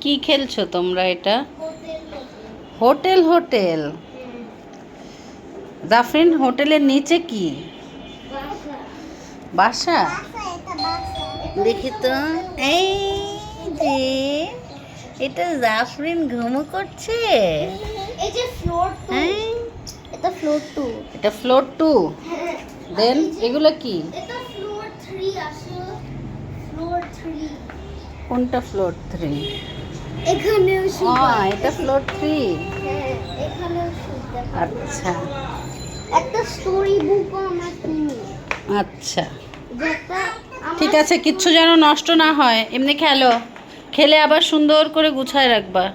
কি খেলছো তোমরা এটা? Hotel hotel. জাফরিন হোটেলের নিচে কি? বাসা। দেখি তো। এই যে এটা জাফরিন ঘুমো করছে। এই যে ফ্লোর টু হ্যাঁ। এটা ফ্লোর টু এটা ফ্লোর টু দেন এগুলো কি? এটা ফ্লোর থ্রি আসো ফ্লোর থ্রি কোনটা ফ্লোর থ্রি এখানেও ও এটা ফ্লোর থ্রি হ্যাঁ এখানেও আচ্ছা। একটা স্টোরি বুক আমার কিনি। আচ্ছা। ঠিক আছে কিচ্ছু যেন নষ্ট না হয়। এমনি খেলো। খেলে আবার সুন্দর করে গুছায় রাখবা।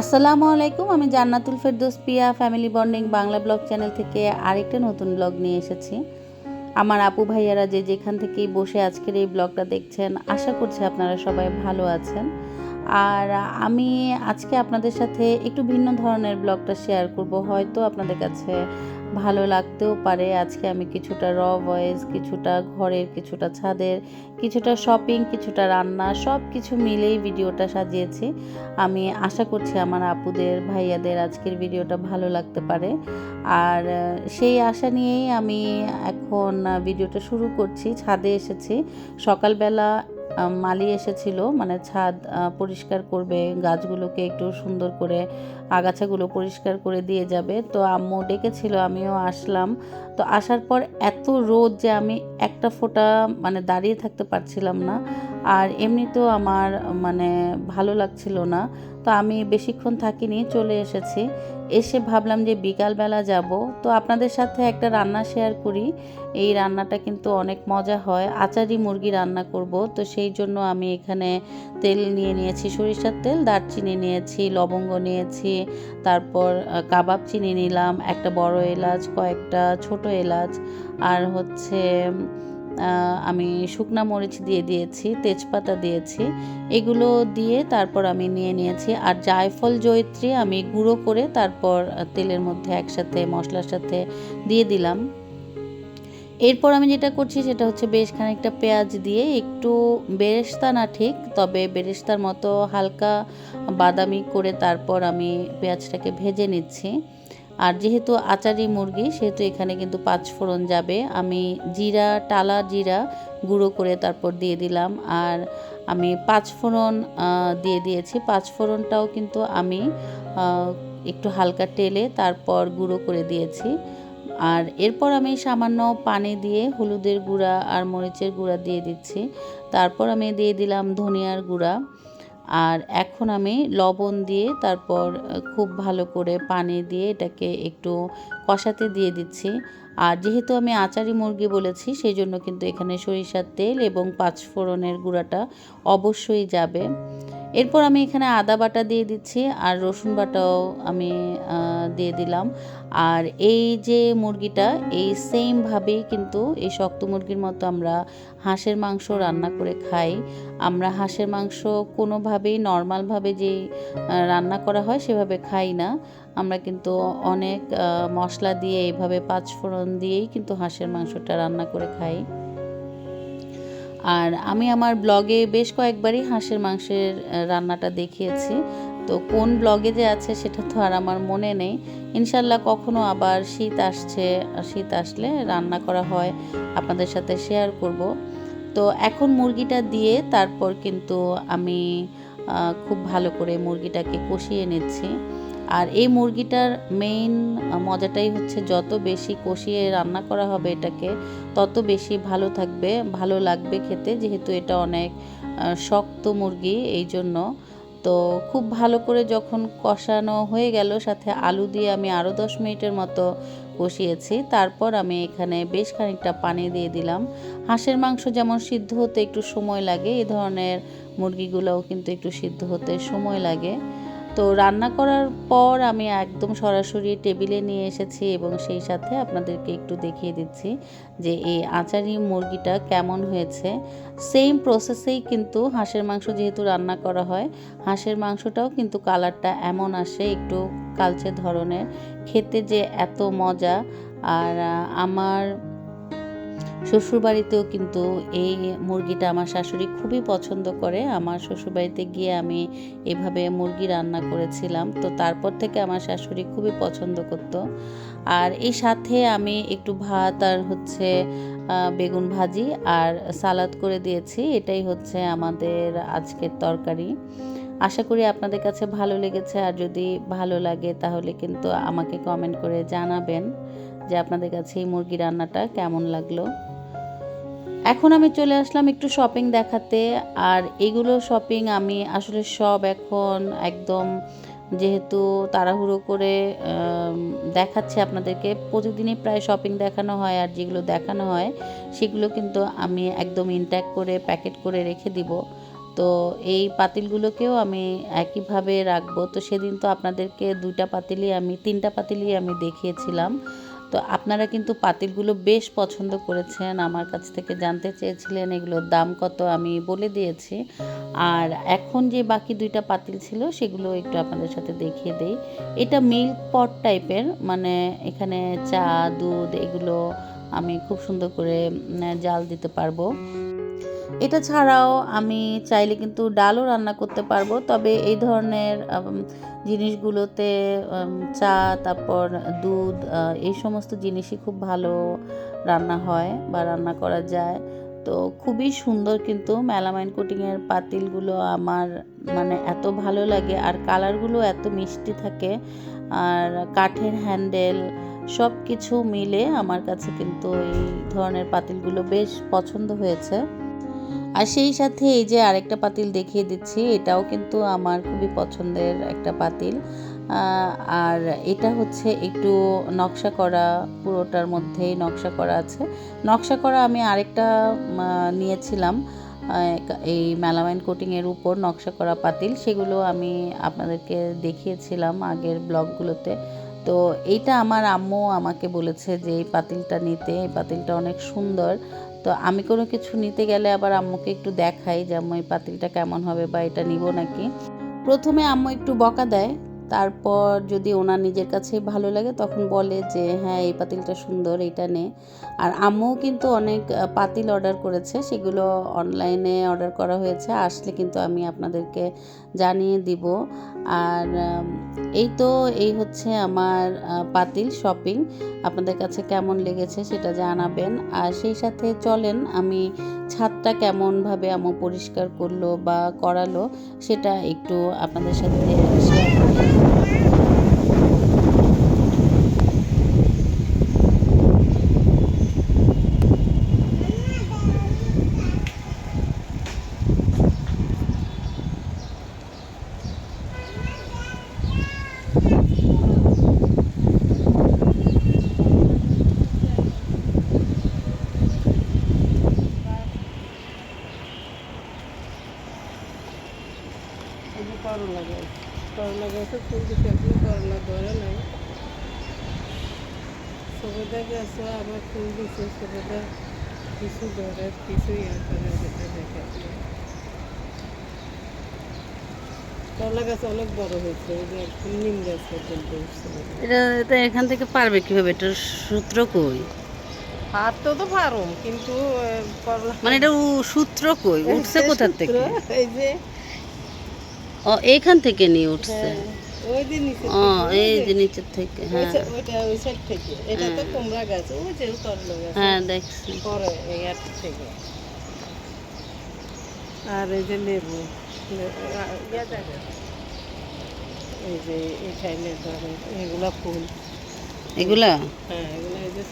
আসসালামু আলাইকুম, আমি Jannatul Ferdous Piya family bonding Bangla blog channel থেকে আরেকটা নতুন ব্লগ নিয়ে এসেছি। আমার আপু ভাইয়ারা যে যেখান থেকেই বসে আজকের এই ব্লগটা দেখছেন, আশা করছি আপনারা সবাই ভালো আছেন। আর আমি আজকে আপনাদের সাথে একটু ভিন্ন ধরনের ব্লগটা শেয়ার করব, হয়তো আপনাদের কাছে ভালো লাগতেও পারে। আজকে আমি কিছুটা র ভয়েস কিছুটা ঘরের, কিছুটা ছাদের, কিছুটা শপিং কিছুটা রান্না সব কিছু মিলেই ভিডিওটা সাজিয়েছি। আমি আশা করছি আমার আপুদের, ভাইয়াদের আজকের ভিডিওটা ভালো লাগতে পারে। আর, সেই আশা নিয়েই আমি এখন ভিডিওটা শুরু করছি। ছাদে এসেছি। সকালবেলা মালি এসেছিল মানে ছাদ পরিষ্কার করবে, গাছগুলোকে একটু সুন্দর করে, আগাছাগুলো পরিষ্কার করে দিয়ে যাবে। তো আম্মু ডেকেছিল, আমিও আসলাম। তো আসার পর এত রোদ যে আমি একটা ফোঁটা মানে দাঁড়িয়ে থাকতে পারছিলাম না। আর এমনিতেও আমার মানে ভালো লাগছিল না। তো আমি বেশিক্ষণ থাকিনি, চলে এসেছি। এসে ভাবলাম যে বিকালবেলা যাব। তো আপনাদের সাথে একটা রান্না শেয়ার করি। এই রান্নাটা কিন্তু অনেক মজা হয়। আচারি মুরগি রান্না করব। তো সেই জন্য আমি এখানে তেল নিয়ে নিয়েছি, সরিষার তেল, দারচিনি নিয়েছি, লবঙ্গ নিয়েছি, তারপর কাবাব চিনি নিলাম, একটা বড় এলাচ, কয়েকটা ছোট এলাচ, আর হচ্ছে আমি শুকনা মরিচ দিয়ে দিয়েছি, তেজপাতা দিয়েছি। এগুলো দিয়ে তারপর আমি নিয়ে নিয়েছি। আর জায়ফল জয়িত্রী আমি গুঁড়ো করে তারপর তেলের মধ্যে একসাথে মশলার সাথে দিয়ে দিলাম। এরপর আমি যেটা করছি সেটা হচ্ছে বেশ খানিকটা পেঁয়াজ দিয়ে একটু বেরেস্তা না ঠিক, তবে বেরেস্তার মতো হালকা বাদামি করে তারপর আমি পেঁয়াজটাকে ভেজে নিচ্ছি। আর যেহেতু আচারি মুরগি, সেহেতু এখানে কিন্তু পাঁচ ফোড়ন যাবে। আমি জিরা, টালা জিরা গুঁড়ো করে তারপর দিয়ে দিলাম। আর আমি পাঁচ ফোড়ন দিয়ে দিয়েছি। পাঁচ ফোড়নটাও কিন্তু আমি একটু হালকা টেলে তারপর গুঁড়ো করে দিয়েছি। আর এরপর আমি সামান্য পানি দিয়ে হলুদের গুঁড়া আর মরিচের গুঁড়া দিয়ে দিচ্ছি। তারপর আমি দিয়ে দিলাম ধনিয়ার গুঁড়া। আর এখন আমি লবণ দিয়ে তারপর খুব ভালো করে পানি দিয়ে এটাকে একটু কষাতে দিয়ে দিচ্ছি। আর যেহেতু আমি আচারি মুরগি বলেছি, সেই জন্য কিন্তু এখানে সরিষার তেল এবং পাঁচফোড়নের গুঁড়াটা অবশ্যই যাবে। এরপর আমি এখানে আদা বাটা দিয়ে দিচ্ছি আর রসুন বাটাও আমি দিয়ে দিলাম। আর এই যে মুরগিটা এই সেমভাবেই কিন্তু এই শক্ত মুরগির মতো আমরা হাঁসের মাংস রান্না করে খাই। আমরা হাঁসের মাংস কোনোভাবেই নর্মালভাবে আহ, রান্না করা হয় সেভাবে খাই না। আমরা কিন্তু অনেক মশলা দিয়ে এইভাবে পাঁচফোড়ন দিয়েই কিন্তু হাঁসের মাংসটা রান্না করে খাই। আর আমি আমার ব্লগে বেশ কয়েকবারই হাঁসের মাংসের রান্নাটা দেখিয়েছি। তো কোন ব্লগে যে আছে সেটা তো আর আমার মনে নেই। ইনশাল্লাহ কখনো আবার শীত আসছে শীত আসলে রান্না করা হয়, আপনাদের সাথে শেয়ার করব। তো এখন মুরগিটা দিয়ে তারপর কিন্তু আমি খুব ভালো করে মুরগিটাকে কষিয়ে নিচ্ছি। আর এই মুরগিটার মেইন মজাটাই হচ্ছে যত বেশি কষিয়ে রান্না করা হবে এটাকে, তত বেশি ভালো থাকবে, ভালো লাগবে খেতে, যেহেতু এটা অনেক শক্ত মুরগি, এই জন্য। তো খুব ভালো করে যখন কষানো হয়ে গেল, সাথে আলু দিয়ে আমি আরও দশ মিনিটের মতো কষিয়েছি। তারপর আমি এখানে বেশ খানিকটা পানি দিয়ে দিলাম। হাঁসের মাংস যেমন সিদ্ধ হতে একটু সময় লাগে এই ধরনের মুরগিগুলোও কিন্তু একটু সিদ্ধ হতে সময় লাগে। তো রান্না করার পর আমি একদম সরাসরি টেবিলে নিয়ে এসেছি এবং সেই সাথে আপনাদেরকে একটু দেখিয়ে দিচ্ছি যে এই আচারি মুরগিটা কেমন হয়েছে। সেম প্রসেসেই কিন্তু হাঁসের মাংস যেহেতু রান্না করা হয়, হাঁসের মাংসটাও কিন্তু কালারটা এমন আসে একটু কালচে ধরনের। খেতে যে এত মজা, আর আমার শ্বশুরবাড়িতেও কিন্তু এই মুরগিটা আমার শাশুড়ি খুবই পছন্দ করে। আমার শ্বশুরবাড়িতে গিয়ে আমি এভাবে মুরগি রান্না করেছিলাম। তো তারপর থেকে আমার শাশুড়ি খুবই পছন্দ করত। আর এই সাথে আমি একটু ভাত আর হচ্ছে বেগুন ভাজি আর সালাদ করে দিয়েছি। এটাই হচ্ছে আমাদের আজকের তরকারি। আশা করি আপনাদের কাছে ভালো লেগেছে। আর যদি ভালো লাগে তাহলে কিন্তু আমাকে কমেন্ট করে জানাবেন যে আপনাদের কাছে এই মুরগি রান্নাটা কেমন লাগল। এখন আমি চলে আসলাম একটু শপিং দেখাতে, আর এগুলো শপিং আমি আসলে সব এখন একদম যেহেতু তাড়াহুড়ো করে দেখাচ্ছে আপনাদেরকে। প্রতিদিনই প্রায় শপিং দেখানো হয় আর যেগুলো দেখানো হয়, সেগুলো কিন্তু আমি একদম ইনট্যাক্ট করে প্যাকেট করে রেখে দিব। তো এই পাতিলগুলোকেও আমি একইভাবে রাখব। তো সেদিন তো আপনাদেরকে দুইটা পাতিলই আমি, তিনটা পাতিলই আমি দেখিয়েছিলাম। তো আপনারা কিন্তু পাতিলগুলো বেশ পছন্দ করেছেন, আমার কাছ থেকে জানতে চেয়েছিলেন এগুলোর দাম কত আমি বলে দিয়েছি। আর এখন যে বাকি দুইটা পাতিল ছিল সেগুলো একটু আপনাদের সাথে দেখিয়ে দেই। এটা মিল্ক পট টাইপের মানে এখানে চা, দুধ এগুলো আমি খুব সুন্দর করে জাল দিতে পারব। এটা ছাড়াও আমি চাইলে কিন্তু ডালও রান্না করতে পারব। তবে এই ধরনের জিনিসগুলোতে চা, তারপর দুধ এই সমস্ত জিনিসই খুব ভালো রান্না হয় বা রান্না করা যায়। তো খুবই সুন্দর কিন্তু মেলামাইন কোটিংয়ের পাতিলগুলো আমার মানে এত ভালো লাগে আর কালারগুলো এত মিষ্টি থাকে আর কাঠের হ্যান্ডেল সব কিছু মিলে আমার কাছে কিন্তু এই ধরনের পাতিলগুলো বেশ পছন্দ হয়েছে। আর সেই সাথে এই যে আরেকটা পাতিল দেখিয়ে দিচ্ছি, এটাও কিন্তু আমার খুবই পছন্দের একটা পাতিল। আর এটা হচ্ছে একটু নকশা করা, পুরোটার মধ্যেই নকশা করা আছে। নকশা করা আমি আরেকটা নিয়েছিলাম এই মেলামাইন কোটিংয়ের উপর নকশা করা পাতিল। সেগুলো আমি আপনাদেরকে দেখিয়েছিলাম আগের ব্লগগুলোতে। তো এইটা আমার আম্মু আমাকে বলেছে যে এই পাতিলটা নিতে, এই পাতিলটা অনেক সুন্দর। তো আমি কোনো কিছু নিতে গেলে আবার আম্মুকে একটু দেখাই যে, আম্মু, এই পাতিলটা কেমন হবে বা এটা নিব নাকি? প্রথমে আম্মু একটু বকা দেয় তারপর যদি ওনার নিজের কাছে ভালো লাগে তখন বলে যে হ্যাঁ এই পাতিলটা সুন্দর, এইটা নে। আর আম্মুও কিন্তু অনেক পাতিল অর্ডার করেছে, সেগুলো অনলাইনে অর্ডার করা হয়েছে, আসলে কিন্তু আমি আপনাদেরকে জানিয়ে দিব। আর এই তো, এই হচ্ছে আমার পাতিল শপিং আপনাদের কাছে কেমন লেগেছে সেটা জানাবেন। আর সেই সাথে চলেন, আমি ছাদটা কেমনভাবে আমো পরিষ্কার করল বা করালো সেটা একটু আপনাদের সাথে শেয়ার করি এই যে করলা গাছ করলা গাছে ফুল দিতে এখনও করলা ধরে নাই। সবেদা গাছও আবার ফুল দিছে সবেদা কিছু ধরে কিছু ইয়ে করে যেটা দেখে। করলা গাছ অনেক বড় হয়েছে ওই যে একদম নিম গাছ পর্যন্ত এটা এখান থেকে পারবে কীভাবে? এটার সূত্র কই? তো পারো কিন্তু মানে এটা সূত্র কই? উঠছে কোথা থেকে? এই যে ও এইখান থেকে নিয়ে উঠছে। হ্যাঁ, ও এই যে- নিচের থেকে হ্যাঁ। হ্যাঁ। দেখছি। আর যে লেবু ইয়া যে ধরেন এগুলা ফুল। এগুলা? হ্যাঁ এগুলো এই যে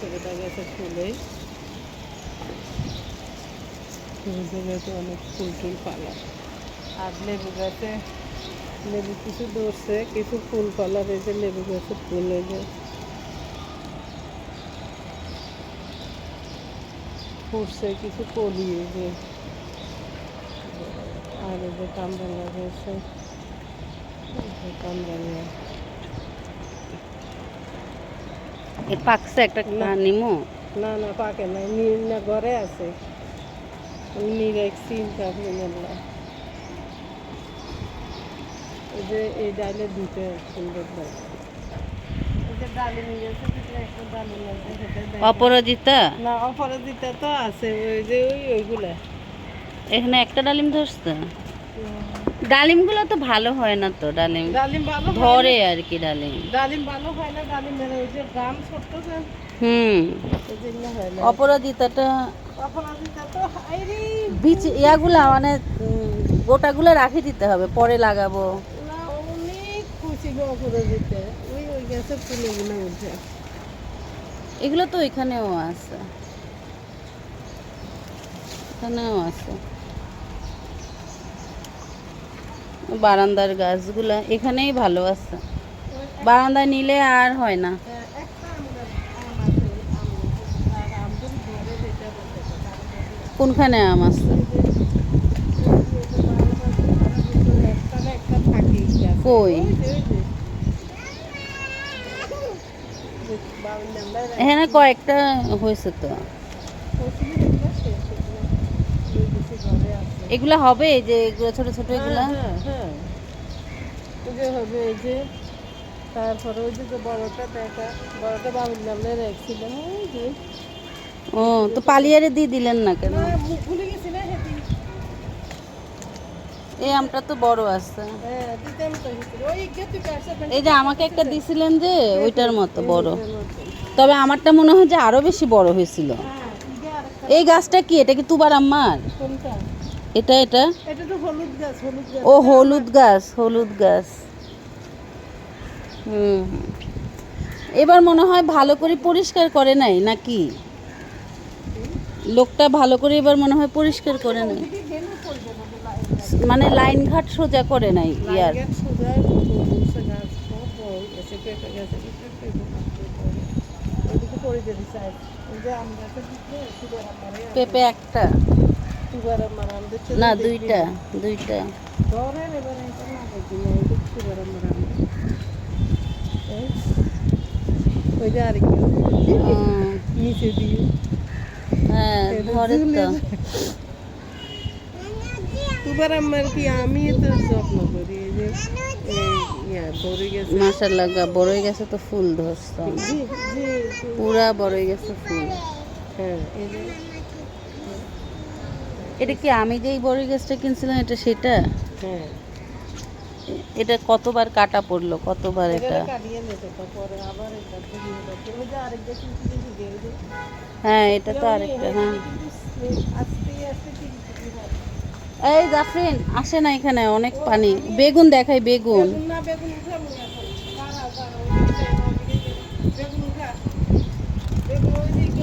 ফুলে তো অনেক ফুল টুল পালা। আর লেবু গাছে লেবু কিছু ধরছে কিছু ফুল পালার এই যে লেবু গাছের ফুল এই যে। ফুটছে কিছু কলি এই যে। আর এই যে কামরাঙ্গা গাছে কামরাঙ্গা পাকছে একটা না। নিমো? না না পাকে না ঘরে আছে। নিরেক চিন্তা আপনি এই যে এই ডালে দুটো সুন্দর অপরাজিতা? না অপরাজিতা তো আছে ওই যে ওই ওইগুলা। এখানে একটা ডালিম ধরছে? ডালিমগুলো তো ভালো হয় না তো ডালিম ডালিম ভালো ধরে আর কি ডালিম। ডালিম ভালো হয় না ডালিমের ওই যে ছোট্ট যে হুম। অপরাজিতাটা? বীজ ইয়াগুলা মানে গোটাগুলো রাখে দিতে হবে পরে লাগাবো। ওই ওই গেছে ফুলগুলো উঠে এগুলো তো এখানেও আছে। এখানেও আছে। বারান্দার গাছগুলা এখানেই ভালো আছে। বারান্দায় নিলে আর হয় না। কোনখানে আম আম গাছ আম আছে আম আর আম যদি ধরে যেটা বলতে পারে কোনখানে আম আছে একটা না একটা থাকেই গাছ। কই? ওই যে, ওই যে। যে বাউল নাম্বার এখানে কয়েকটা হয়েছে তো। এগুলা হবে যে এগুলো ছোট ছোট এগুলা হ্যাঁ, হ্যাঁ, হ্যাঁ। ওই যে হবে এই যে তারপরে ওই যে বড়টা দেখা বড়টা বাবুল নামলে রেখেছিলাম ও তো পালিয়ারে দিয়ে দিলেন না কেন ভুলে গেছি না এই আমটা তো বড় আছে। হ্যাঁ এই যে আমাকে একটা দিছিলেন যে ওইটার মতো বড়। তবে আমারটা মনে হয় যে আরও বেশি বড় হয়েছিল। হ্যাঁ এই গাছটা কি? এটা কি তুবার আম্মার? এটা এটা? ও হলুদ গাছ হলুদ গাছ। হুম। এবার মনে হয় ভালো করে পরিষ্কার করে নাই নাকি? লোকটা ভালো করে এবার মনে হয় পরিষ্কার করে নাই এদিকে বেলু পড়বে না লাইন মানে লাইন ঘাট সোজা করে নাই ইয়ার পেঁপে একটা না দুইটা দুইটা হ্যাঁ ধরে তো তুবার আমার কি আমি তো যত্ন করি এই যে ইয়া গেছে মাসাল্লাহ বড় হয়ে গেছে তো ফুল ধরছে পুরা বড় হয়ে গেছে ফুল হ্যাঁ এটা কি আমি যেই গাছটা কিনছিলাম এটা সেটা হ্যাঁ এটা কতবার কাটা পড়ল কতবার এটা হ্যাঁ এটা তো আরেকটা হ্যাঁ আস্তে আস্তে ঠিক ঠিক হয় এই জাফরিন, আসে না এখানে, অনেক পানি। বেগুন দেখাই, বেগুন।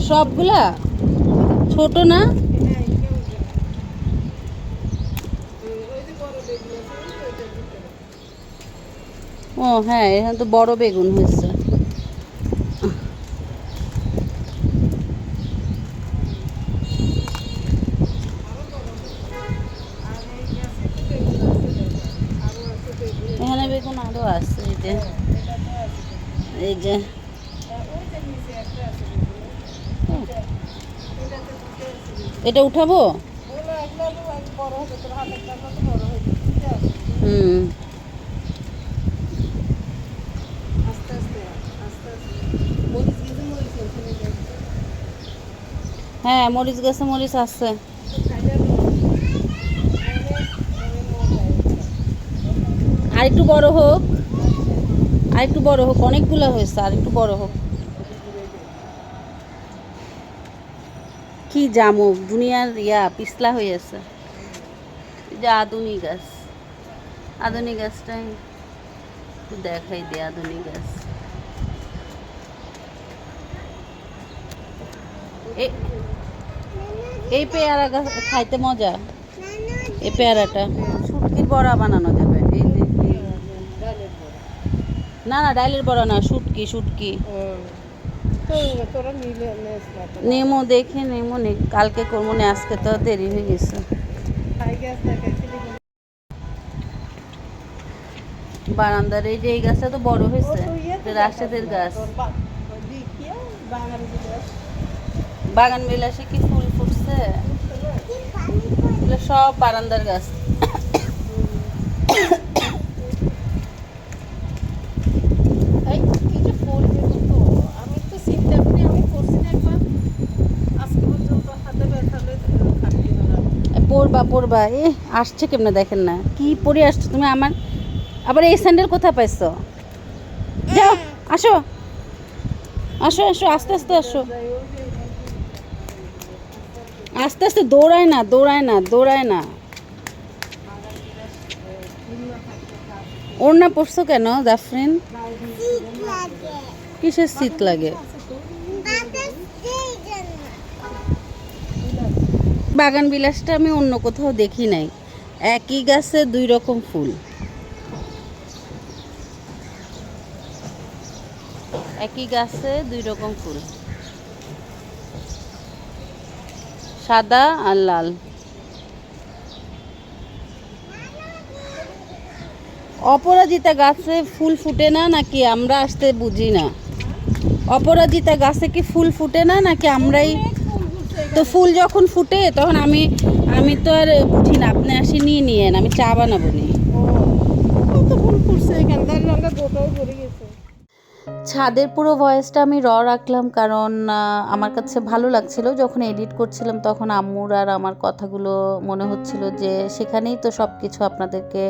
সবগুলা? ছোট না? ও হ্যাঁ এখানে তো বড় বেগুন হয়েছে আর এই গাছে তো বেগুন আছে আরও আছে বেগুন এখানে বেগুন আরও আছে এই যে এটা তো আছে এই যে ওইটার নিচে একটা আছে বেগুন এটাতে দুটো আছে বেগুন এটা উঠাবো এগুলো এগুলো হলো বড় হবে তোর হাতের কাছে তো বড় হয়ে যাবে ঠিক আছে হুম আস্তে আস্তে আস্তে আস্তে মরিচ ওখানে যাচ্ছে হ্যাঁ মরিচ গাছে মরিচ মজা আর একটু বড় হোক। আর একটু বড় হোক, অনেকগুলো হয়েছে, আর একটু বড় হোক। কি জামুক দুনিয়ার ইয়া, পিছলা হয়ে আছে। এই যে আধুনিক গাছ। আধুনিক গাছটাই একটু দেখাই দে আধুনিক গাছ। এই পেয়ারা খাইতে মজা? এই পেয়ারাটা। শুটকির বড়া বানানো যাবে এই যে এই- ডালের বড় না না ডাইলের বড়া না শুটকি শুটকি নেমো দেখে নেমো নে কালকে করব না আজকে তো দেরি হয়ে গেছে। বারান্দার এই যে এই গাছটা তো বড় হয়েছে এটা রাশেদের গাছ। বাগান বিলাস। কি ফুল ফুটছে? সব বারান্দার গাছ এই, এই যে ফুল যেগুলো তো, আমি তো চিন্তা করি আমি করছি না একবার আজকে পর্যন্ত হাতে খাটতে গেলাম এ, আসছে কেমনে দেখেন না? কি পরে আসছো তুমি আমার? আবার এই স্যান্ডেল কোথায় পাইছো? যাও আসো। আসো আসো আস্তে আস্তে আসো। আস্তে আস্তে দৌড়ায় না দৌড়ায় না দৌড়ায় না। ওর না পড়ছো কেন জাফরিন? কিসের শীত লাগে? বাগান বিলাসটা আমি অন্য কোথাও দেখি নাই। একই গাছে দুই রকম ফুল। একই গাছে দুই রকম ফুল। সাদা আর লাল। অপরাজিতা গাছে ফুল ফুটে না নাকি আমরা আসতে বুঝি না? অপরাজিতা গাছে কি ফুল ফুটে না নাকি আমরাই তো ফুল যখন ফুটে তখন আমি আমি তো আর বুঝি না আপনি আসি নিয়ে নিয়েন আমি চা বানাবো নি। ও কত ফুল ফুটছে এখানকার রঙটা গোটাও ভরে গেছে। ছাদের পুরো ভয়েসটা আমি র রাখলাম কারণ আমার কাছে ভালো লাগছিল। যখন এডিট করছিলাম তখন আম্মুর আর আমার কথাগুলো মনে হচ্ছিল যে সেখানেই তো সব কিছু আপনাদেরকে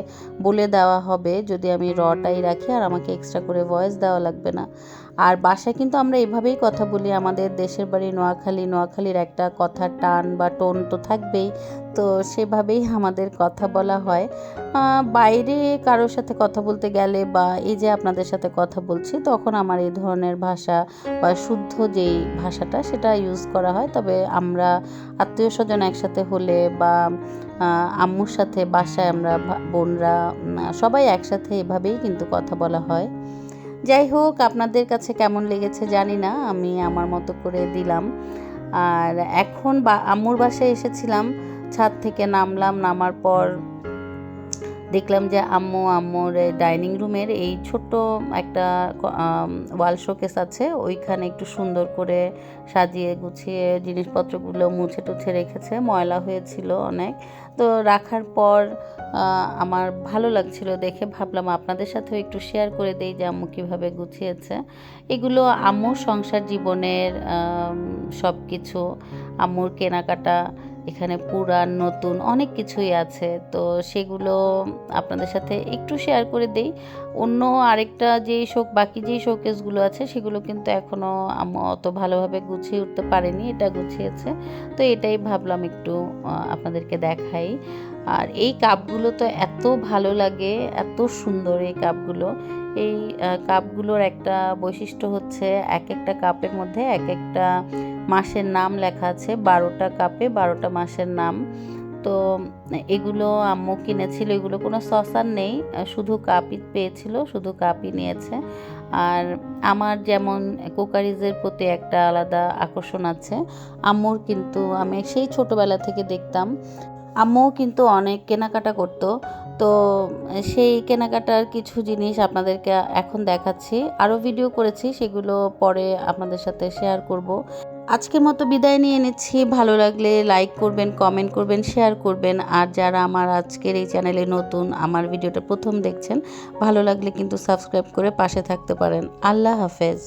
বলে দেওয়া হবে। যদি আমি রটাই রাখি আর আমাকে এক্সট্রা করে ভয়েস দেওয়া লাগবে না। আর বাসায় কিন্তু আমরা এভাবেই কথা বলি, আমাদের দেশের বাড়ি নোয়াখালী, নোয়াখালীর একটা কথার টান বা টোন তো থাকবেই। তো সেভাবেই আমাদের কথা বলা হয়। বাইরে কারোর সাথে কথা বলতে গেলে বা এই যে আপনাদের সাথে কথা বলছি, তখন আমার এই ধরনের ভাষা বা শুদ্ধ যেই ভাষাটা, সেটা ইউজ করা হয়। তবে আমরা আত্মীয় স্বজন একসাথে হলে বা আম্মুর সাথে বাসায় আমরা বোনরা সবাই একসাথে এভাবেই কিন্তু কথা বলা হয়। যাই হোক, আপনাদের কাছে কেমন লেগেছে জানি না, আমি আমার মতো করে দিলাম। আর এখন বা আম্মুর বাসায় এসেছিলাম, ছাদ থেকে নামলাম, নামার পর দেখলাম যে আম্মু আম্মুর ডাইনিং রুমের এই ছোট্ট একটা ওয়াল শোকেস আছে। ওইখানে একটু সুন্দর করে সাজিয়ে গুছিয়ে জিনিসপত্রগুলো মুছে টুছে রেখেছে। ময়লা হয়েছিল অনেক। তো রাখার পর আমার ভালো লাগছিল দেখে। ভাবলাম আপনাদের সাথেও একটু শেয়ার করে দেই যে আম্মু কীভাবে গুছিয়েছে। এগুলো আম্মুর সংসার জীবনের সব কিছু আম্মুর কেনাকাটা এখানে পুরান, নতুন অনেক কিছুই আছে। তো সেগুলো আপনাদের সাথে একটু শেয়ার করে দেই। অন্য আরেকটা যেই শোক, বাকি যেই শোকেসগুলো আছে, সেগুলো কিন্তু এখনও অত ভালোভাবে গুছিয়ে উঠতে পারেনি, এটা গুছিয়েছে। তো এটাই ভাবলাম একটু আপনাদেরকে দেখাই। আর এই কাপগুলো তো এত ভালো লাগে, এত সুন্দর এই কাপগুলো এই কাপগুলোর একটা বৈশিষ্ট্য হচ্ছে এক একটা কাপের মধ্যে এক একটা মাসের নাম লেখা আছে, বারোটা কাপে বারোটা মাসের নাম। তো এগুলো আম্মু কিনেছিল, এগুলো কোনো সসার নেই শুধু কাপই পেয়েছিল, শুধু কাপই নিয়েছে। আর আমার যেমন কোকারিজের প্রতি একটা আলাদা আকর্ষণ আছে, আম্মুর কিন্তু আমি সেই ছোটোবেলা থেকে দেখতাম। আম্মুও কিন্তু অনেক কেনাকাটা করতো। তো সেই কেনাকাটার কিছু জিনিস আপনাদেরকে এখন দেখাচ্ছি। আরও ভিডিও করেছি, সেগুলো পরে আপনাদের সাথে শেয়ার করব। আজকের মতো বিদায় নিয়ে নিচ্ছি। ভালো লাগলে লাইক করবেন, কমেন্ট করবেন, শেয়ার করবেন। আর যারা আমার আজকের এই চ্যানেলে নতুন, আমার ভিডিওটা প্রথম দেখছেন, ভালো লাগলে কিন্তু সাবস্ক্রাইব করে পাশে থাকতে পারেন। আল্লাহ হাফেজ।